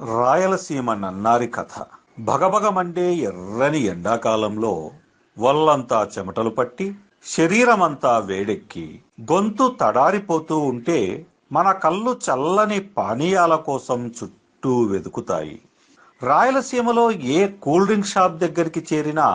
రాయలసీమ నన్నారి కథ. భగభగమండే ఎర్రని ఎండాకాలంలో వల్లంతా చెమటలు పట్టి శరీరమంతా వేడెక్కి గొంతు తడారిపోతూ ఉంటే మన కళ్ళు చల్లని పానీయాల కోసం చుట్టూ వెతుకుతాయి రాయలసీమలో ఏ కూల్ డ్రింక్ షాప్ దగ్గరికి చేరినా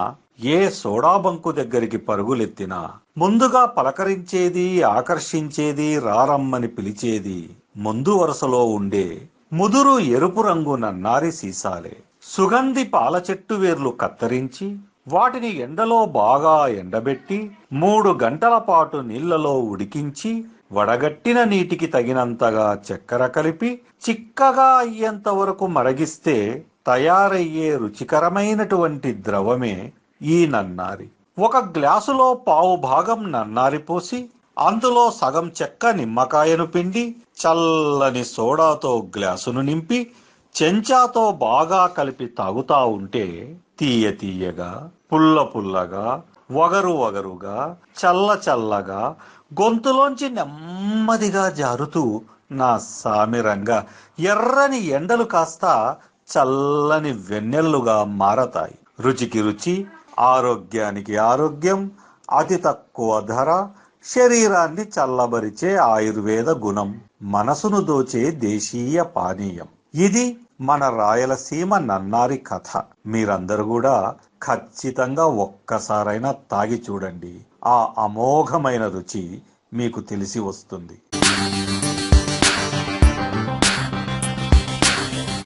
ఏ సోడా బంకు దగ్గరికి పరుగులెత్తినా ముందుగా పలకరించేది ఆకర్షించేది రారమ్మని పిలిచేది ముందు వరుసలో ఉండే ముదురు ఎరుపు రంగు నన్నారి సీసాలే. సుగంధి పాల చెట్టు వేర్లు కత్తిరించి వాటిని ఎండలో బాగా ఎండబెట్టి మూడు గంటల పాటు నీళ్ళలో ఉడికించి వడగట్టిన నీటికి తగినంతగా చక్కెర కలిపి చిక్కగా అయ్యేంత వరకు మరగిస్తే తయారయ్యే రుచికరమైనటువంటి ద్రవమే ఈ నన్నారి. ఒక గ్లాసులో పావు భాగం నన్నారి పోసి అందులో సగం చెక్క నిమ్మకాయను పిండి చల్లని సోడాతో గ్లాసును నింపి చెంచాతో బాగా కలిపి తాగుతా ఉంటే తీయ తీయగా పుల్ల పుల్లగా వగరు వగరుగా చల్ల చల్లగా గొంతులోంచి నెమ్మదిగా జారుతూ నా సామిరంగా ఎర్రని ఎండలు కాస్త చల్లని వెన్నెల్లుగా మారతాయి. రుచికి రుచి ఆరోగ్యానికి ఆరోగ్యం అతి తక్కువ ధర శరీరాన్ని చల్లబరిచే ఆయుర్వేద గుణం మనసును దోచే దేశీయ పానీయం. ఇది మన రాయలసీమ నన్నారి కథ. మీరందరూ కూడా ఖచ్చితంగా ఒక్కసారైనా తాగి చూడండి. ఆ అమోఘమైన రుచి మీకు తెలిసి వస్తుంది.